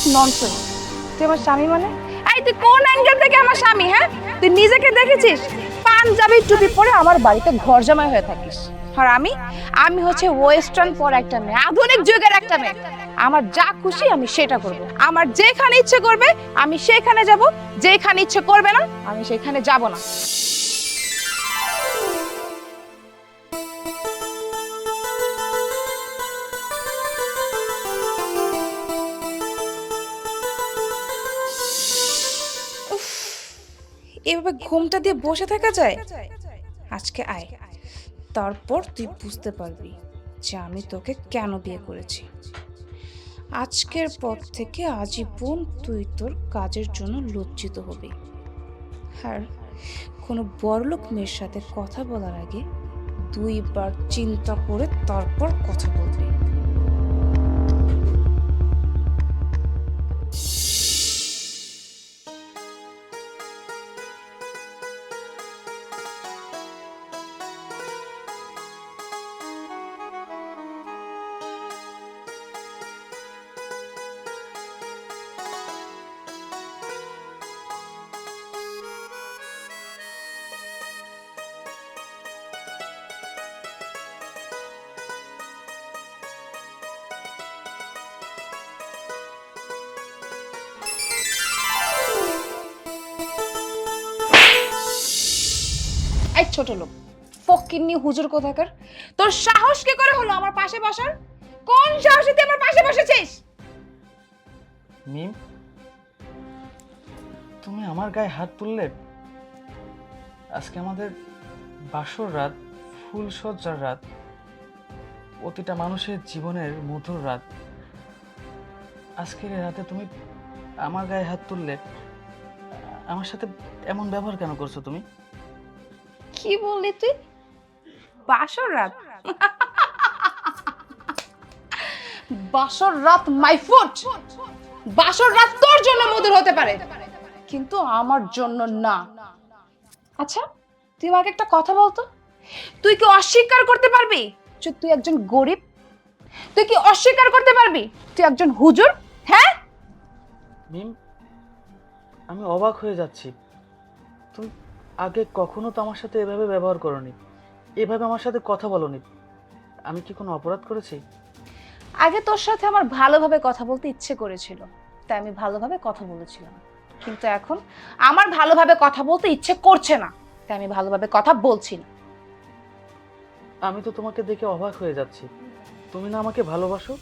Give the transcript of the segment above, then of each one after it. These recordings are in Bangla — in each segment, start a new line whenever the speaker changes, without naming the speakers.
হোয়াট ননসেন্স তুই আমার স্বামী মানে? এই, তুই কোন অ্যাঙ্গেল থেকে আমার স্বামী হ্যাঁ? তুই নিজেকে দেখেছিস? পাঞ্জাবি টুপি পরে আমার বাড়িতে ঘর জামাই হয়ে থাকিস। আর আমি? আমি হচ্ছে ওয়েস্টার্ন পর একটা মেয়ে, আধুনিক যুগের একটা মেয়ে। আমার যা খুশি আমি সেটা করব। আমার যেখানে ইচ্ছে করবে, আমি সেখানে যাব। যেখানে ইচ্ছে করবে না, আমি সেখানে যাব না। এভাবে ঘুমটা দিয়ে বসে থাকা যায়? আজকে আয়। তারপর তুই বুঝতে পারবি যে আমি তোকে কেন বিয়ে করেছি। আজকের পর থেকে আজীবন তুই তোর কাজের জন্য লজ্জিত হবি। আর কোনো বড়লোক মেয়ের সাথে কথা বলার আগে দুইবার চিন্তা করে তারপর কথা বলবি। এই ছোট লোক ফকিন্নি হুজুর কোথাকার? তোর সাহস কি করে হলো আমার পাশে বসার? কোন সাহসে তুই আমার পাশে বসেছিস?
মিম, তুমি আমার গায়ে হাত তুললে? আজকে আমাদের বাসর রাত, ফুল সজ্জার রাত, প্রতিটা মানুষের জীবনের মধুর রাত। আজকের রাতে তুমি আমার গায়ে হাত তুললে, আমার সাথে এমন ব্যবহার কেন করছ তুমি?
কি বললি তুই? বাসর রাত। বাসর রাত মাই ফুট বাসর রাত তোর জন্য মধুর হতে পারে। কিন্তু আমার জন্য না। আচ্ছা তুই আমাকে একটা কথা বলতো? তুই কি অস্বীকার করতে পারবি যে তুই একজন গরিব? তুই কি অস্বীকার করতে পারবি তুই একজন হুজুর? হ্যাঁ?
মিম, আমি অবাক হয়ে যাচ্ছি। আগে কখনো তো আমার সাথে এভাবে ব্যবহার করনি। এভাবে আমার সাথে কথা বলনি। আমি কি কোনো অপরাধ করেছি?
আগে তোর সাথে আমার ভালোভাবে কথা বলতে ইচ্ছে করেছিল তাই আমি ভালোভাবে কথা বলেছিলাম। কিন্তু এখন আমার ভালোভাবে কথা বলতে ইচ্ছে করছে না তাই আমি ভালোভাবে কথা বলছি না।
আমি তো তোমাকে দেখে অবাক হয়ে যাচ্ছি। তুমি না আমাকে ভালোবাসো?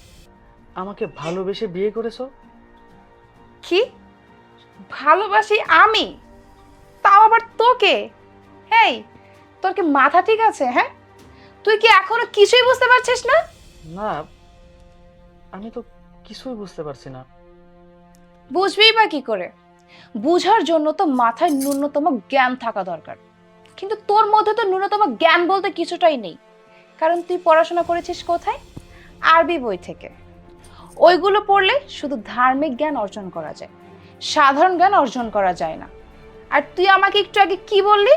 আমাকে ভালোবেসে বিয়ে করেছ?
কি? ভালোবাসি আমি? তাও আবার তোকে? হেই তোর কি মাথা ঠিক আছে হ্যাঁ? তুই কি এখনও কিছুই বুঝতে পারছিস না?
না আমি তো কিছুই বুঝতে পারছি না।
বুঝবেই বা কি করে? বুঝার জন্য তো মাথায় ন্যূনতম জ্ঞান থাকা দরকার। কিন্তু তোর মধ্যে তো ন্যূনতম জ্ঞান বলতে কিছুটাই নেই। কারণ তুই পড়াশোনা করেছিস কোথায়? আরবি বই থেকে। ওইগুলো পড়লে শুধু ধার্মিক জ্ঞান অর্জন করা যায়। সাধারণ জ্ঞান অর্জন করা যায় না। আর তুই আমাকে একটু আগে কি বললি?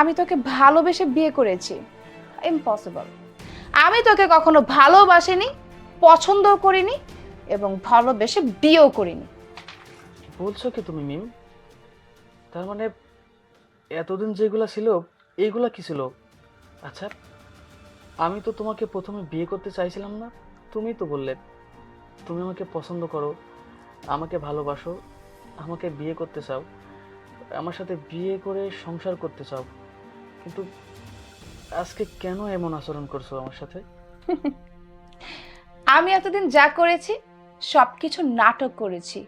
আমি তোকে ভালোবেসে বিয়ে করেছি। ইম্পসিবল আমি তোকে কখনো ভালোবাসিনি, পছন্দও করিনি এবং ভালোবেসে বিয়েও করিনি।
বলছো কি তুমি, মিম? তার মানে এতদিন যেগুলো ছিল, এইগুলা কি ছিল? আচ্ছা আমি তো তোমাকে প্রথমে বিয়ে করতে চাইছিলাম না তুমি তো বললে। তুমি আমাকে পছন্দ করো, আমাকে ভালোবাসো, আমাকে বিয়ে করতে চাও। আমার সাথে বিয়ে করে সংসার করতে চাও কিন্তু আজকে কেন এমন আচরণ করছ আমার সাথে?
আমি এতদিন যা করেছি সব কিছু নাটক করেছি।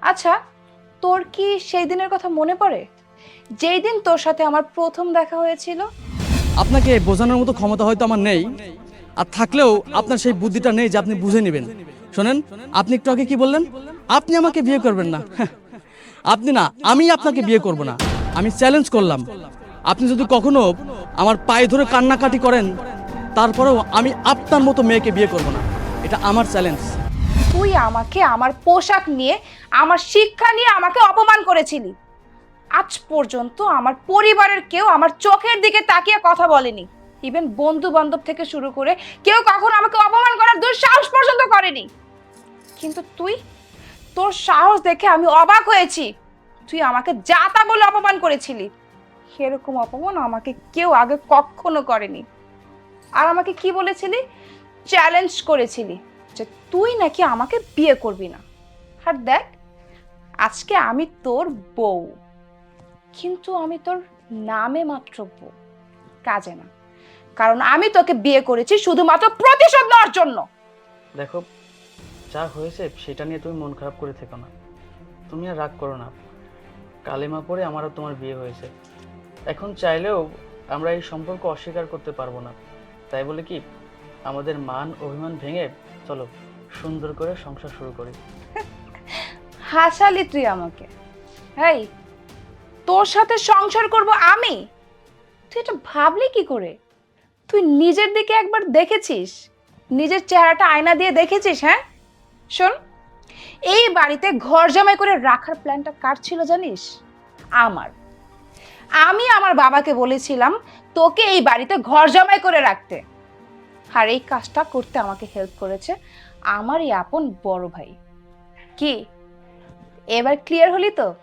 আচ্ছা তোর কি সেই দিনের কথা মনে পড়ে? যেই দিন তোর সাথে আমার প্রথম দেখা হয়েছিল?
আপনাকে বোঝানোর মতো ক্ষমতা হয়তো আমার নেই আর থাকলেও আপনার সেই বুদ্ধিটা নেই যে আপনি বুঝে নেবেন। শোনেন আপনি একটু আগে কি বললেন? আপনি আমাকে বিয়ে করবেন না। হ্যাঁ, আপনি না, আমি আপনাকে বিয়ে করব না। আমি চ্যালেঞ্জ করলাম। আপনি যদি কখনো আমার পায়ে ধরে কান্নাকাটি করেন, তারপরেও আমি আপনার মতো মেয়েকে বিয়ে করব না। এটা আমার চ্যালেঞ্জ
তুই আমাকে, আমার পোশাক নিয়ে, আমার শিক্ষা নিয়ে আমাকে অপমান করেছিলি। আজ পর্যন্ত আমার পরিবারের কেউ আমার চোখের দিকে তাকিয়ে কথা বলেনি। ইভেন বন্ধু বান্ধব থেকে শুরু করে কেউ কখনো আমাকে অপমান করার দুঃসাহস পর্যন্ত করেনি। কিন্তু তুই তোর সাহস দেখে আমি অবাক হয়েছি। তুই আমাকে যা তা বলে অপমান করেছিলি। সেরকম অপমান আমাকে কেউ আগে কখনো করেনি। আর আমাকে কি বলেছিলি? চ্যালেঞ্জ করেছিলি যে তুই নাকি আমাকে বিয়ে করবি না। আর দেখ, আজকে আমি তোর বউ। কিন্তু আমি তোর নামে মাত্র বউ। কাজে না। কারণ আমি তোকে বিয়ে করেছি শুধুমাত্র প্রতিশোধ নেওয়ার জন্য।
দেখো যা হয়েছে সেটা নিয়ে তুমি মন খারাপ করে থেকো না। তুমি আর রাগ করো না। কালিমা পরে আমার আর তোমার বিয়ে হয়েছে। এখন চাইলেও আমরা এই সম্পর্ক অস্বীকার করতে পারব না। তাই বলে কি, আমাদের মান অভিমান ভেঙে চলো সুন্দর করে সংসার শুরু করি।
হাসালি তুই আমাকে। এই তোর সাথে সংসার করব আমি? তুই এটা ভাবলি কি করে? তুই নিজের দিকে একবার দেখেছিস? নিজের চেহারাটা আয়না দিয়ে দেখেছিস হ্যাঁ? শোন, এই বাড়িতে ঘর জামাই করে রাখার প্ল্যানটা কার ছিল জানিস? আমার। আমি আমার বাবাকে বলেছিলাম তোকে এই বাড়িতে ঘর জামাই করে রাখতে। আর এই কাজটা করতে আমাকে হেল্প করেছে আমার এই আপন বড় ভাই। কি? এবার ক্লিয়ার হলি তো?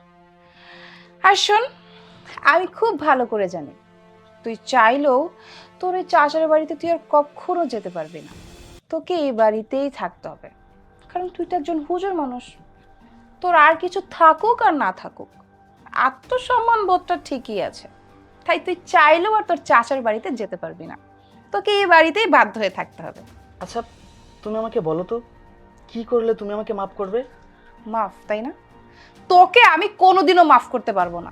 আর শোন, আমি খুব ভালো করে জানি। তুই চাইলেও তোর এই চাচার বাড়িতে তুই আর কখনো যেতে পারবি না। তোকে এই বাড়িতেই থাকতে হবে। কারণ তুই তো একজন হুজুর মানুষ। তোর আর কিছু থাকুক আর না থাকুক আত্মসম্মান বোধটা ঠিকই আছে। তাই তুই চাইলেও আর তোর চাচার বাড়িতে যেতে পারবি না। তোকে এই বাড়িতেই বাধ্য হয়ে থাকতে হবে।
আচ্ছা তুমি আমাকে বলো তো কি করলে তুমি আমাকে মাফ করবে?
মাফ তাই না? তোকে আমি কোনোদিনও মাফ করতে পারব না।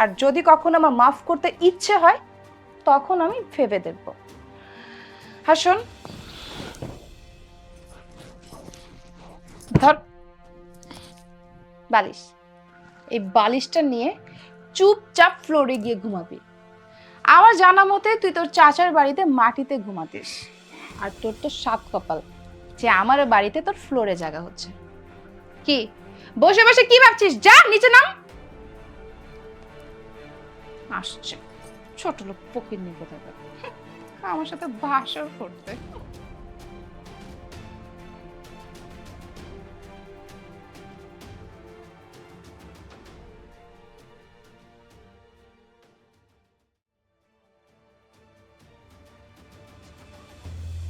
আর যদি কখনো আমার মাফ করতে ইচ্ছে হয় তখন আমি ভেবে দেখব। হ্যাঁ শোন ধর। বালিশ। এই বালিশটা নিয়ে চুপচাপ ফ্লোরে গিয়ে ঘুমাবি। আমার জানা মতে তুই তোর চাচার বাড়িতে মাটিতে ঘুমাতিস। আর তোর তো সাত কপাল, যে আমার বাড়িতে তোর ফ্লোরে জায়গা হচ্ছে। কি? বসে বসে কি ভাবছিস? যা, নিচে নাম। আসছে। ছোট লোক পকির নিয়ে কোথায় আমার সাথে ভাষণ করতে।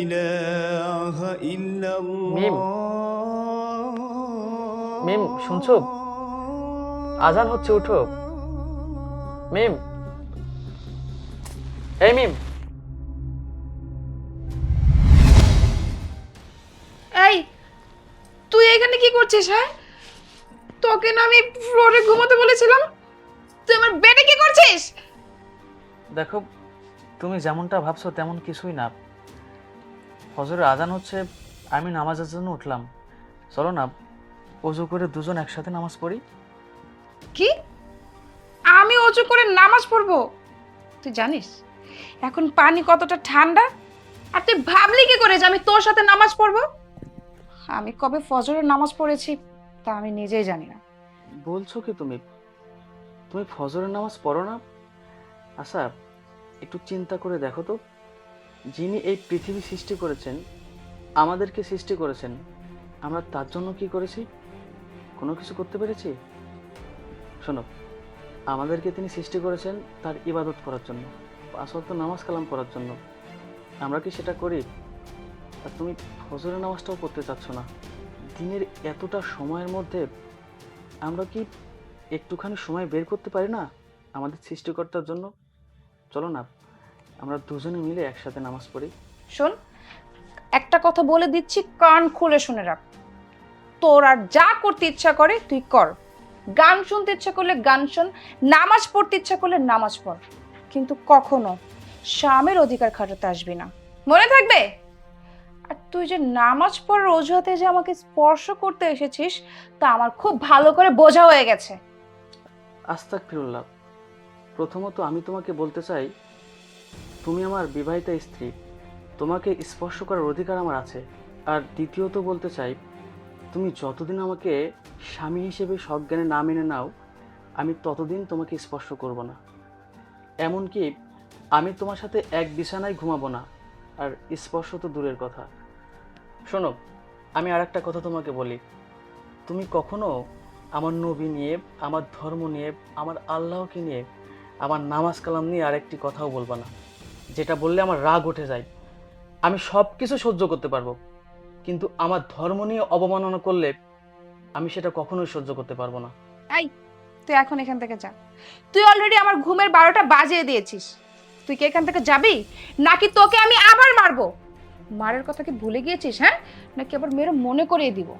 ইলাহা ইল্লাল্লাহ।
মিম শুনছো? আজান হচ্ছে উঠো। মিম। এই মিম।
এই তুই এখানে কি করছিস হ্যাঁ? তোকে না আমি ফ্লোরে ঘুমোতে বলেছিলাম। তুই আমার বেডে কি করছিস?
দেখো তুমি যেমনটা ভাবছ তেমন কিছুই না। ফজরের আজান হচ্ছে আমি নামাজের জন্য উঠলাম। চলো না অজু করে দুজন একসাথে নামাজ পড়ি।
কি? আমি অজু করে নামাজ পড়ব? তুই জানিস এখন পানি কতটা ঠান্ডা আর তুই ভাবলি কি করে যে আমি তোর সাথে নামাজ পড়ব? আমি কবে ফজরের নামাজ পড়েছি তা আমি নিজেই জানি না।
বলছো কি তুমি? তুমি ফজরের নামাজ পড়ো না? আচ্ছা একটু চিন্তা করে দেখো তো। যিনি এই পৃথিবী সৃষ্টি করেছেন, আমাদেরকে সৃষ্টি করেছেন, আমরা তার জন্য কি করেছি? কোনো কিছু করতে পেরেছি? শোনো, আমাদেরকে তিনি সৃষ্টি করেছেন তার ইবাদত করার জন্য আসল তো নামাজ কালাম করার জন্য। আমরা কি সেটা করি? আর তুমি ফজরের নামাজটাও করতে চাচ্ছ না। দিনের এতটা সময়ের মধ্যে আমরা কি একটুখানি সময় বের করতে পারি না আমাদের সৃষ্টিকর্তার জন্য? চলো না আমরা দুজনে মিলে একসাথে নামাজ পড়ি।
শোন একটা কথা বলে দিচ্ছি কান খুলে শুনে রাখ। তোর আর যা করতে ইচ্ছা করে তুই কর। গান শুনতে ইচ্ছা করলে গান শোন নামাজ পড়তে ইচ্ছা করলে নামাজ পড়। কিন্তু কখনো স্বামীর অধিকার খাটাতে আসবি না। মনে থাকবে? আর তুই যে নামাজ পড়ার অজুহাতে যে আমাকে স্পর্শ করতে এসেছিস তা আমার খুব ভালো করে বোঝা হয়ে গেছে।
আস্তাক ফিরুল্লাহ প্রথমত আমি তোমাকে বলতে চাই তুমি আমার বিবাহিতা স্ত্রী। তোমাকে স্পর্শ করার অধিকার আমার আছে। আর দ্বিতীয়ত বলতে চাই, তুমি যতদিন আমাকে স্বামী হিসেবে সজ্ঞানে না মেনে নাও, আমি ততদিন তোমাকে স্পর্শ করব না। এমনকি আমি তোমার সাথে এক বিছানায় ঘুমাবো না। আর স্পর্শ তো দূরের কথা। শোনো, আমি আর একটা কথা তোমাকে বলি। তুমি কখনো আমার নবী নিয়ে, আমার ধর্ম নিয়ে, আমার আল্লাহকে নিয়ে, আমার নামাজ কালাম নিয়ে আরেকটি কথাও বলবা না। যেটা বললে আমার রাগ উঠে যায়। আমি সব কিছু সহ্য করতে পারব, কিন্তু আমার ধর্ম নিয়ে অবমাননা করলে আমি সেটা কখনোই সহ্য করতে পারব না।
তুই এখন এখান থেকে যা। তুই অলরেডি আমার ঘুমের বারোটা বাজিয়ে দিয়েছিস। তুই কি এখান থেকে যাবি? নাকি তোকে আমি আবার মারবো? মারের কথা কি ভুলে গিয়েছিস হ্যাঁ? নাকি আবার মেরে মনে করিয়ে দিব?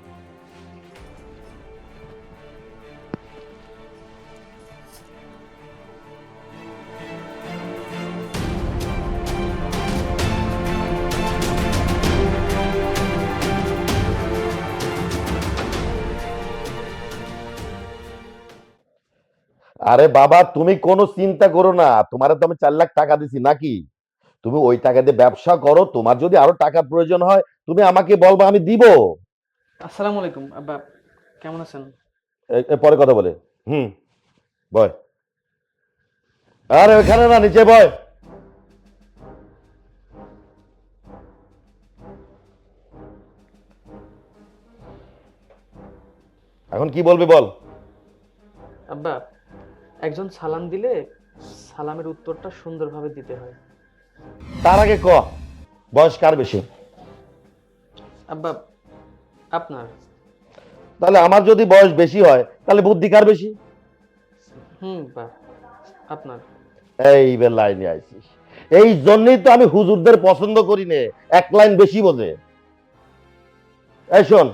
আরে বাবা তুমি কোনো চিন্তা করো না। তোমার তো আমি চার লাখ টাকা দিছি নাকি? তুমি ওই টাকা দিয়ে ব্যবসা করো তোমার যদি আরও টাকার প্রয়োজন হয় তুমি আমাকে বলবা আমি দিব।
আসসালামু আলাইকুম আব্বা কেমন আছেন?
পরে কথা বলে। হুম বয়। আরে ওখানে না নিচে বয়। এখন কি বলবি বল?
আব্বা একজন সালাম দিলে সালামের উত্তরটা সুন্দরভাবে দিতে হয়।
তার আগে ক বয়স কার বেশি?
আব্বা আপনার।
তাহলে আমার যদি বয়স বেশি হয় তাহলে বুদ্ধি কার বেশি?
হুম বা আপনার।
এই বে লাইনে আইছিস এই জন্যই তো আমি হুজুরদের পছন্দ করি নে এক লাইন বেশি বোঝে। এই শোন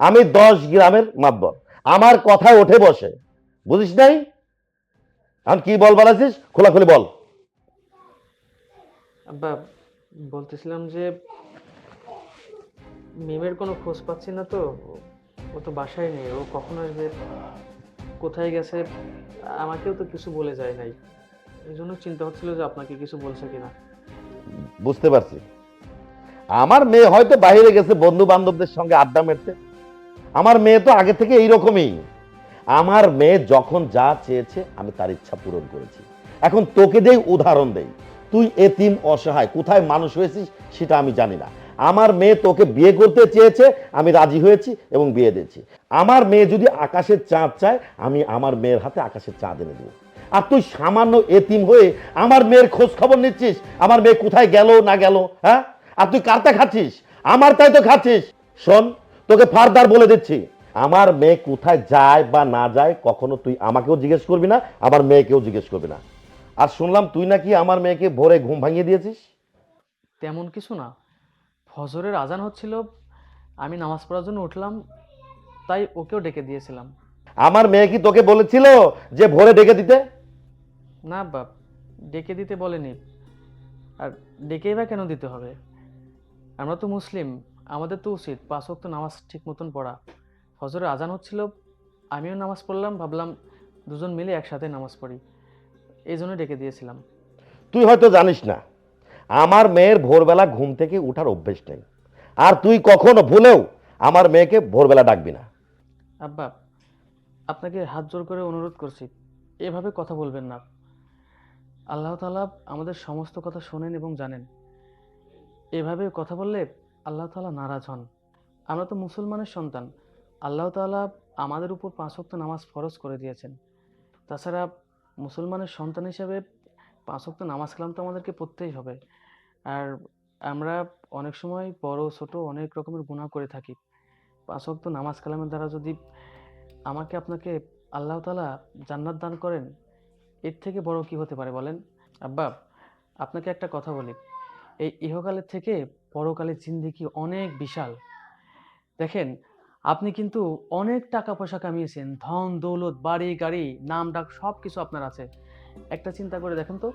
আমি দশ গ্রামের মাতবর আমার কথায় ওঠে বসে বুঝিস নাই? এখন কি বলবার আছিস খোলাখুলি বল।
আব্বা বলতেছিলাম যে মিমের কোনো খোঁজ পাচ্ছি না তো। ও তো বাসায় নেই ও কখন আসবে কোথায় গেছে আমাকেও তো কিছু বলে যায় নাই। এই জন্য চিন্তা হচ্ছিল যে আপনাকে কিছু বলছে কিনা।
বুঝতে পারছি। আমার মেয়ে হয়তো বাইরে গেছে বন্ধু বান্ধবদের সঙ্গে আড্ডা মেরতে। আমার মেয়ে তো আগে থেকে এইরকমই। আমার মেয়ে যখন যা চেয়েছে, আমি তার ইচ্ছা পূরণ করেছি। এখন তোকে দেই উদাহরণ দেই। তুই এতিম, অসহায়, কোথায় মানুষ হয়েছিস সেটা আমি জানি না। আমার মেয়ে তোকে বিয়ে করতে চেয়েছে, আমি রাজি হয়েছি এবং বিয়ে দিয়েছি। আমার মেয়ে যদি আকাশের চাঁদ চায়, আমি আমার মেয়ের হাতে আকাশের চাঁদ এনে দেবো। আর তুই সামান্য এতিম হয়ে আমার মেয়ের খোঁজ খবর নিচ্ছিস, আমার মেয়ে কোথায় গেল, না গেল হ্যাঁ? আর তুই কারটা খাচ্ছিস? আমার তাই তো খাচ্ছিস। শোন, তোকে ফারদার বলে দিচ্ছি। আমার মেয়ে কোথায় যায় বা না যায় কখনো তুই আমাকেও জিজ্ঞেস করবি না আমার মেয়েকেও জিজ্ঞেস করবি না। আর শুনলাম তুই নাকি আমার মেয়েকে ভোরে ঘুম ভাঙিয়ে দিয়েছিস?
তেমন কিছু না। ফজরের আজান হচ্ছিল আমি নামাজ পড়ার জন্য উঠলাম তাই ওকেও ডেকে দিয়েছিলাম।
আমার মেয়ে কি তোকে বলেছিল যে ভোরে ডেকে দিতে?
না বাপ ডেকে দিতে বলেনি। আর ডেকেই বা কেন দিতে হবে? আমরা তো মুসলিম আমাদের তো উচিত পাঁচ ওয়াক্ত নামাজ ঠিক মতন পড়া। ফজরের আজান হচ্ছিল আমিও নামাজ পড়লাম ভাবলাম দুজন মিলে একসাথে নামাজ পড়ি। এই জন্য ডেকে দিয়েছিলাম।
তুই হয়তো জানিস না আমার মেয়ের ভোরবেলা ঘুম থেকে উঠার অভ্যেস নেই। আর তুই কখনো ভুলেও আমার মেয়েকে ভোরবেলা ডাকবি না।
আব্বা আপনাকে হাত জোর করে অনুরোধ করছি এভাবে কথা বলবেন না। আল্লাহ তালা আমাদের সমস্ত কথা শোনেন এবং জানেন। এভাবে কথা বললে আল্লাহ তালা নারাজ হন। আমরা তো মুসলমানের সন্তান আল্লাহ তাআলা আমাদের উপর পাঁচ ওয়াক্ত নামাজ ফরজ করে দিয়েছেন। তাছাড়া মুসলমানের সন্তান হিসেবে পাঁচ ওয়াক্ত নামাজ কালাম তো আমাদেরকে পড়তেই হবে। আর আমরা অনেক সময় বড়, ছোট অনেক রকমের গুনাহ করে থাকি। পাঁচ ওয়াক্ত নামাজ কালামের দ্বারা যদি আমাকে আপনাকে আল্লাহ তাআলা জান্নাত দান করেন, এর থেকে বড় কি হতে পারে বলেন? আব্বা, আপনাকে একটা কথা বলি। এই ইহকালের থেকে পরকালের জিন্দিগি অনেক বিশাল। দেখেন আপনি কিন্তু অনেক টাকা পয়সা কামিয়েছেন। ধন, দৌলত, বাড়ি, গাড়ি, নাম, ডাক সব কিছু আপনার আছে। একটা চিন্তা করে দেখেন তো,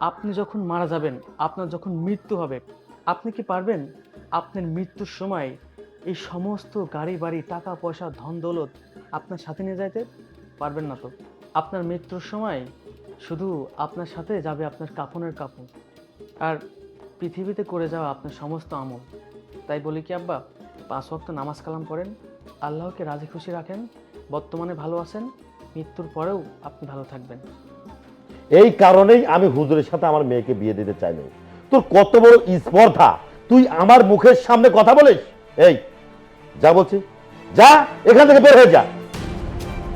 আপনি যখন মারা যাবেন, আপনার যখন মৃত্যু হবে, আপনি কি পারবেন? আপনার মৃত্যুর সময় এই সমস্ত গাড়ি, বাড়ি টাকা পয়সা ধন, দৌলত আপনার সাথে নিয়ে যাইতে পারবেন না তো? আপনার মৃত্যুর সময় শুধু আপনার সাথে যাবে আপনার কাপনের কাপড় আর পৃথিবীতে করে যাওয়া আপনার সমস্ত আমল। তাই বলি কি আব্বা, পাঁচ ওয়াক্ত নামাজ কালাম পড়েন আল্লাহকে রাজি খুশি রাখেন, বর্তমানে ভালো আছেন, মৃত্যুর পরেও আপনি ভালো থাকবেন।
এই কারণেই আমি হুজুরের সাথে আমার মেয়েকে বিয়ে দিতে চাই তোর কত বড় স্পর্ধা। তুই আমার মুখের সামনে কথা বলিস? এই, যা বলছি, যা, এখান থেকে বের হয়ে যা।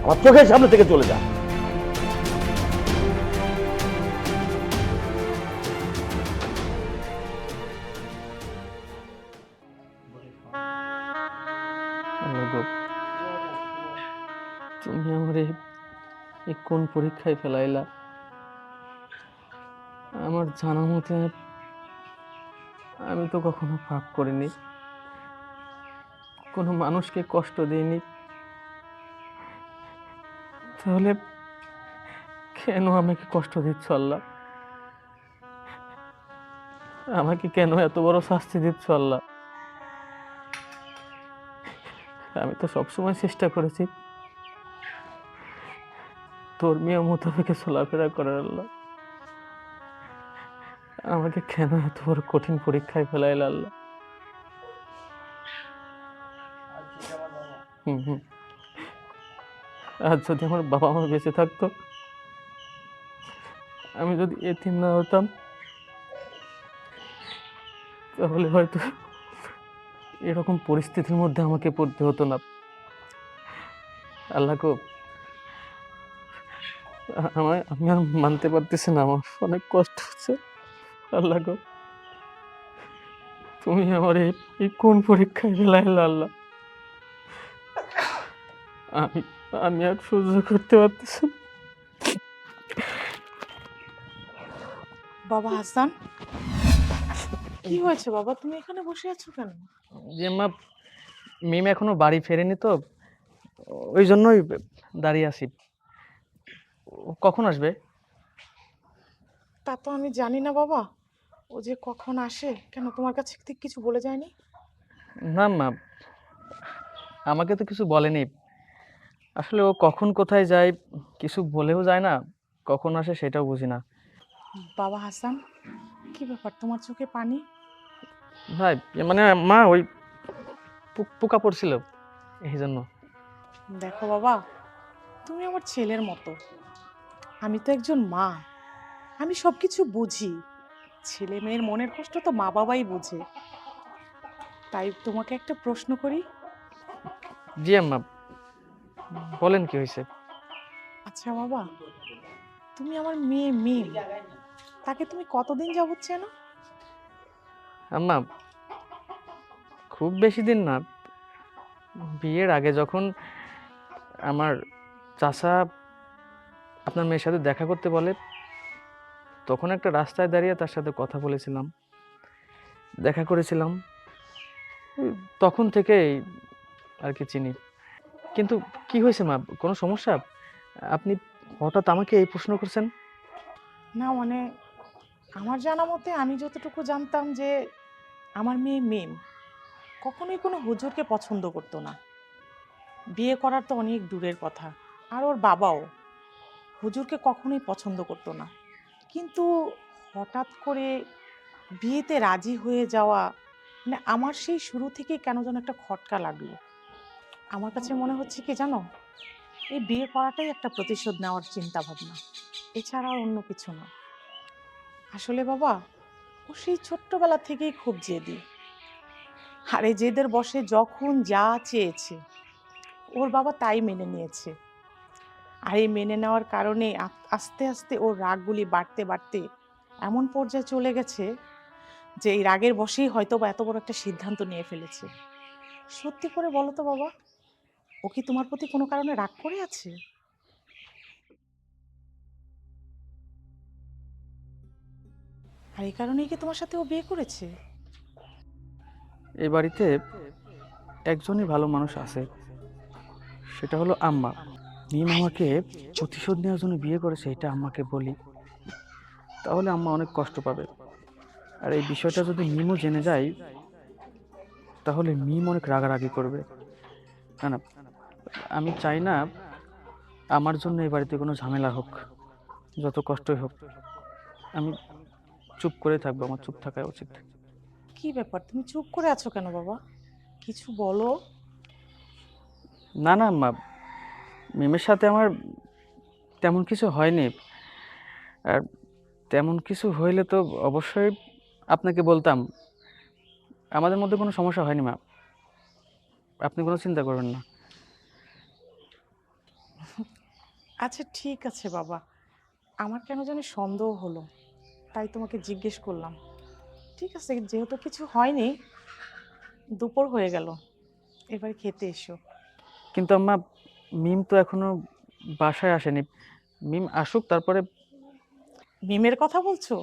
আমার চোখের সামনে থেকে চলে যা।
তুমি আমার এই কোন পরীক্ষায় ফেলাইলা? আমার জানা মতে আমি তো কখনো পাপ করিনি। কোনো মানুষকে কষ্ট দিইনি। তাহলে কেন আমাকে কষ্ট দিচ্ছ আল্লাহ? আমাকে কেন এত বড় শাস্তি দিচ্ছ আল্লাহ? আমি তো সবসময় চেষ্টা করেছি। ধর্মীয় মোতাবেকে চলাফেরা করার আল্লাহ। আমাকে কেন এত বড় কঠিন পরীক্ষায় ফেলাইল আল্লাহ? হুম হুম। আর যদি আমার বাবা মা বেঁচে থাকতো, আমি যদি এতিম না হতাম, তাহলে হয়তো এরকম পরিস্থিতির মধ্যে আমাকে পড়তে হতো না। আল্লাহ আমার আমি আর মানতে পারতেছি না আমার অনেক কষ্ট হচ্ছে। আল্লাহ গো তুমি আমার এই কোন পরীক্ষায় ফেলাইল আল্লাহ? আমি আমি আর সহ্য করতে পারতেছি না।
বাবা হাসান কি হয়েছে বাবা? তুমি এখানে বসে আছো কেন?
যে মা মিম এখনও বাড়ি ফেরেনি তো ওই জন্যই দাঁড়িয়ে আছি। কখন আসবে?
তা তো আমি জানি না বাবা। ও যে কখন আসে কেন তোমার কাছে ঠিক কিছু বলে যায়নি?
না মা আমাকে তো কিছু বলেনি। আসলে ও কখন কোথায় যায় কিছু বলেও যায় না কখন আসে সেটাও বুঝি না।
বাবা হাসান কি ব্যাপার তোমার চোখে পানি?
ভাই মানে মা ওই পোকা পড়ছিল এই জন্য।
দেখো বাবা তুমি আমার ছেলের মতো। আমি তো একজন মা। আমি সব কিছু বুঝি। ছেলে মেয়ের মনের কষ্ট তো মা বাবাই বুঝে। তাই তোমাকে একটা প্রশ্ন করি?
জি আম্মা বলেন কি হয়েছে?
আচ্ছা বাবা তুমি আমার মেয়ে মেয়ে তাকে তুমি কতদিন যাবত চেনো?
আম্মা খুব বেশি দিন না। বিয়ের আগে যখন আমার চাচা আপনার মেয়ের সাথে দেখা করতে বলে, তখন একটা রাস্তায় দাঁড়িয়ে তার সাথে কথা বলেছিলাম। দেখা করেছিলাম। তখন থেকেই আর কি চিনি। কিন্তু কি হয়েছে মা? কোনো সমস্যা? আপনি হঠাৎ আমাকে এই প্রশ্ন করছেন?
না মানে আমার জানা মতে আমি যতটুকু জানতাম যে আমার মেয়ে মেম কখনোই কোনো হুজুরকে পছন্দ করতো না। বিয়ে করার তো অনেক দূরের কথা। আর ওর বাবাও হুজুরকে কখনোই পছন্দ করতো না। কিন্তু হঠাৎ করে বিয়েতে রাজি হয়ে যাওয়া মানে আমার সেই শুরু থেকেই কেন যেন একটা খটকা লাগল। আমার কাছে মনে হচ্ছে কি জানো, এই বিয়ে করাটাই একটা প্রতিশোধ নেওয়ার চিন্তা ভাবনা এছাড়া অন্য কিছু না। আসলে বাবা, ও সেই ছোট্টবেলা থেকেই খুব জেদি। আর এই জেদের বসে যখন যা চেয়েছে, ওর বাবা তাই মেনে নিয়েছে। আর এই মেনে নেওয়ার কারণে আস্তে আস্তে ওর রাগগুলি বাড়তে বাড়তে এমন পর্যায়ে চলে গেছে যে এই রাগের বসেই হয়তো বা এত বড় একটা সিদ্ধান্ত নিয়ে ফেলেছে। সত্যি করে বলো তো বাবা, ও কি তোমার প্রতি কোনো কারণে রাগ করে আছে? আর এই কারণেই কি তোমার সাথে ও বিয়ে করেছে?
এই বাড়িতে একজনই ভালো মানুষ আছে, সেটা হলো আম্মা। মিম আমাকে প্রতিশোধ নেওয়ার জন্য বিয়ে করেছে এটা আমাকে বলি। তাহলে আম্মা অনেক কষ্ট পাবে। আর এই বিষয়টা যদি মিমও জেনে যায় তাহলে মিম অনেক রাগারাগি করবে। না না আমি চাই না আমার জন্য এই বাড়িতে কোনো ঝামেলা হোক যত কষ্টই হোক। আমি চুপ করে থাকব আমার চুপ থাকাই উচিত।
কি ব্যাপার? তুমি চুপ করে আছো কেন বাবা? কিছু বলো।
না না মা মিমের সাথে আমার তেমন কিছু হয়নি। আর তেমন কিছু হইলে তো অবশ্যই আপনাকে বলতাম। আমাদের মধ্যে কোনো সমস্যা হয়নি মা। আপনি কোনো চিন্তা করবেন না।
আচ্ছা ঠিক আছে বাবা। আমার কেন জানি সন্দেহ হলো। তাই তোমাকে জিজ্ঞেস করলাম। ঠিক আছে যেহেতু কিছু হয়নি দুপুর হয়ে গেল। এবারে খেতে এসো।
কিন্তু আম্মা মিম তো এখনও বাসায় আসেনি। মিম আসুক তারপরে
মিমের কথা বলছো?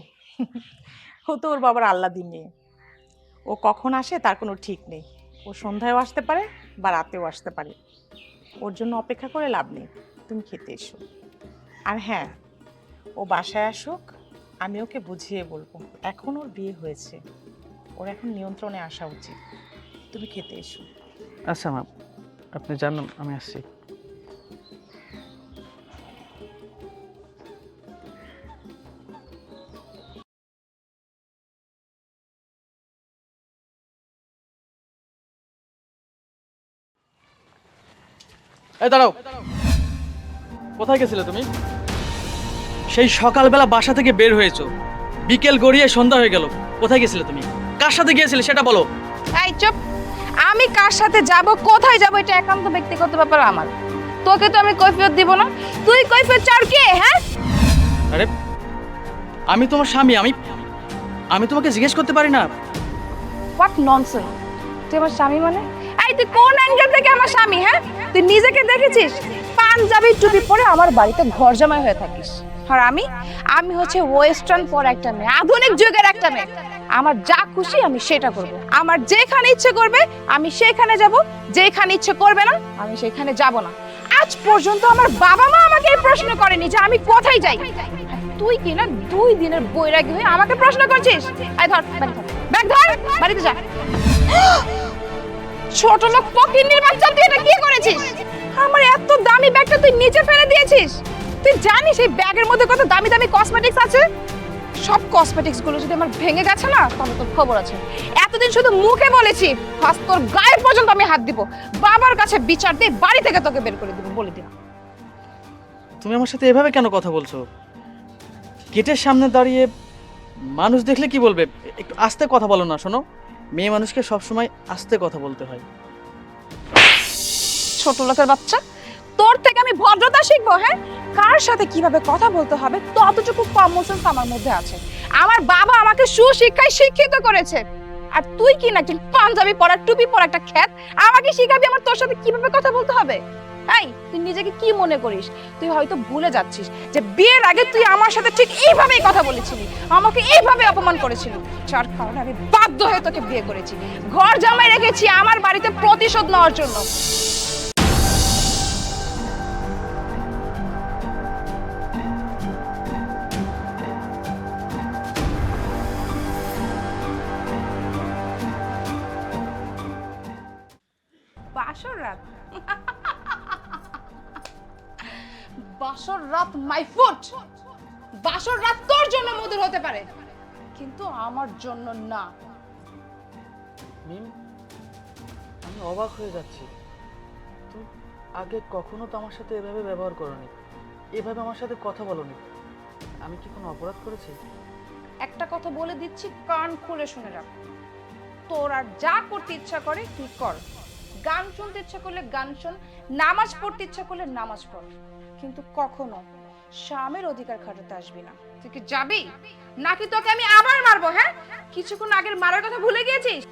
ও তো ওর বাবার আল্লাদি মেয়ে। ও কখন আসে তার কোনো ঠিক নেই। ও সন্ধ্যায়ও আসতে পারে বা রাতেও আসতে পারে। ওর জন্য অপেক্ষা করে লাভ নেই। তুমি খেতে এসো। আর হ্যাঁ ও বাসায় আসুক আমি ওকে বুঝিয়ে বলব। এখন ওর বিয়ে হয়েছে। ওর এখন নিয়ন্ত্রণে আসা উচিত। তুমি খেতে এসো।
আচ্ছা মা আপনি জানেন আমি আসছি।
এই দাঁড়াও। কোথায় গেছিলে তুমি? সেই সকালবেলা বাসা থেকে বের হয়েছো। বিকেল গড়িয়ে সন্ধ্যা হয়ে গেল। কোথায় গেছিলে তুমি? কার সাথে গিয়েছিলে সেটা বলো।
এই চুপ। আমি কার সাথে যাব কোথায় যাব এটা একান্ত ব্যক্তিগত ব্যাপার আমার। তোকে তো আমি কৈফিয়ত দিব না। তুই কৈফিয়ত চার কে হ্যাঁ?
আরে আমি তোমার স্বামী আমি আমি তোমাকে জিজ্ঞেস করতে পারি না।
হোয়াট ননসেন্স তুই আমার স্বামী মানে? এই কোন অ্যাঙ্গেল থেকে আমার স্বামী হ্যাঁ? তুই নিজেকে দেখেছিস? পাঞ্জাবি টুপি পরে আমার বাড়িতে ঘর জামাই হয়ে থাকিস। আর আমি আমি হচ্ছে ওয়েস্টার্ন পর একটা মেয়ে, আধুনিক যুগের একটা মেয়ে। আমার যা খুশি আমি সেটা করব। আমার যেখানে ইচ্ছে করবে, আমি সেখানে যাব। যেখানে ইচ্ছে করবে না, আমি সেখানে যাব না। আজ পর্যন্ত আমার বাবা মা আমাকে এই প্রশ্ন করেনি যে আমি কোথায় যাই। তুই কি না দুই দিনের বৈরাগী হয়ে আমাকে প্রশ্ন করছিস? ধর ধর। ব্যাগ ধর, বাড়িতে যা। ছোট লোক ফকিন্নির বাচ্চা তুই এটা কি করেছিস? আমার এত দামি ব্যাগটা তুই নিচে ফেলে দিয়েছিস। তুই জানিস এই ব্যাগের মধ্যে কত দামি দামি কসমেটিক্স আছে? সব কসমেটিক্সগুলো যদি আমার ভেঙে গেছে না, তাহলে তোর খবর আছে। এতদিন শুধু মুখে বলেছি, আজ তোর গায়ে পর্যন্ত আমি হাত দিব। বাবার কাছে বিচার দিয়ে বাড়ি থেকে তোকে বের করে দিব, বলে দিলাম।
তুমি আমার সাথে এভাবে কেন কথা বলছো? গেটের সামনে দাঁড়িয়ে মানুষ দেখলে কি বলবে? একটু আস্তে কথা বলো না, শোনো। মেয়ে মানুষকে সবসময় আস্তে কথা বলতে হয়।
ছোট লোকের বাচ্চা, তোর থেকে আমি ভদ্রতা শিখব হ্যাঁ? কার সাথে কীভাবে কথা বলতে হবে, ততটুকু কমন সেন্স আমার মধ্যে আছে। আমার বাবা আমাকে সুশিক্ষায় শিক্ষিত করেছে। আর তুই কি না একজন পাঞ্জাবি পরা, টুপি পরা একটা খ্যাত? আমাকে শিখাবি আমার তোর সাথে কীভাবে কথা বলতে হবে? এই, তুই নিজেকে কি মনে করিস? তুই হয়তো ভুলে যাচ্ছিস যে বিয়ের আগে তুই আমার সাথে ঠিক এইভাবেই কথা বলেছিলি। আমাকে এইভাবে অপমান করেছিলি। যার কারণে আমি বাধ্য হয়ে তোকে বিয়ে করেছি। ঘর জামাই রেখেছি আমার বাড়িতে প্রতিশোধ নেওয়ার জন্য। না।
মিম আমি অবাক হয়ে যাচ্ছি। তুমি আগে কখনো তো আমার সাথে এভাবে ব্যবহার করোনি। এভাবে আমার সাথে কথা বলোনি। আমি কি কোনো অপরাধ করেছি?
একটা কথা বলে দিচ্ছি কান খুলে শুনে রাখ। তোর আর যা করতে ইচ্ছা করে তুই কর। গান শুনতে ইচ্ছা করলে গান শোন নামাজ পড়তে ইচ্ছা করলে নামাজ পড়। কিন্তু কখনো স্বামীর অধিকার খাটাতে আসবি না। তুই কি যাবি? নাকি তোকে আমি আবার মারবো হ্যাঁ? কিছুক্ষণ আগের মারার কথা ভুলে গিয়েছিস?